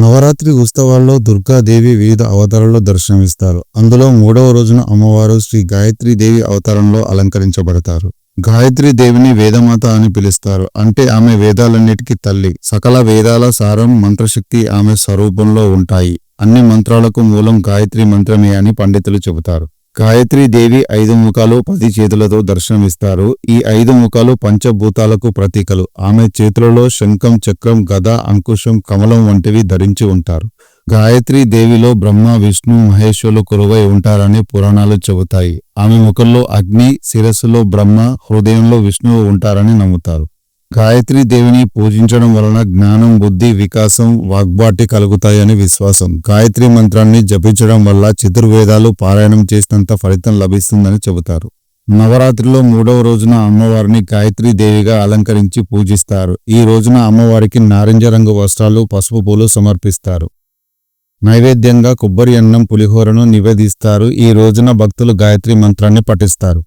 నవరాత్రి ఉత్సవాల్లో దుర్గాదేవి వివిధ అవతారాల్లో దర్శనమిస్తారు. అందులో మూడవ రోజున అమ్మవారు శ్రీ గాయత్రీ దేవి అవతారంలో అలంకరించబడతారు. గాయత్రీ దేవిని వేదమాత అని పిలుస్తారు. అంటే ఆమె వేదాలన్నిటికీ తల్లి. సకల వేదాల సారం మంత్రశక్తి ఆమె స్వరూపంలో ఉంటాయి. అన్ని మంత్రాలకు మూలం గాయత్రి మంత్రమే అని పండితులు చెబుతారు. గాయత్రీదేవి ఐదు ముఖాలు పది చేతులతో దర్శనమిస్తారు. ఈ ఐదు ముఖాలు పంచభూతాలకు ప్రతీకలు. ఆమె చేతులలో శంఖం చక్రం గద అంకుశం కమలం వంటివి ధరించి ఉంటారు. గాయత్రీ దేవిలో బ్రహ్మ విష్ణు మహేశ్వరులు కొలువై ఉంటారని పురాణాలు చెబుతాయి. ఆమె ముఖంలో అగ్ని శిరస్సులో బ్రహ్మ హృదయంలో విష్ణువు ఉంటారని నమ్ముతారు. గాయత్రీ దేవిని పూజించడం వలన జ్ఞానం బుద్ధి వికాసం వాగ్బాటి కలుగుతాయని విశ్వాసం. గాయత్రి మంత్రాన్ని జపించడం వల్ల చతుర్వేదాలు పారాయణం చేసినంత ఫలితం లభిస్తుందని చెబుతారు. నవరాత్రిలో మూడవ రోజున అమ్మవారిని గాయత్రి దేవిగా అలంకరించి పూజిస్తారు. ఈ రోజున అమ్మవారికి నారింజ రంగు వస్త్రాలు పసుపు పూలు సమర్పిస్తారు. నైవేద్యంగా కొబ్బరి అన్నం పులిహోరను నివేదిస్తారు. ఈ రోజున భక్తులు గాయత్రి మంత్రాన్ని పఠిస్తారు.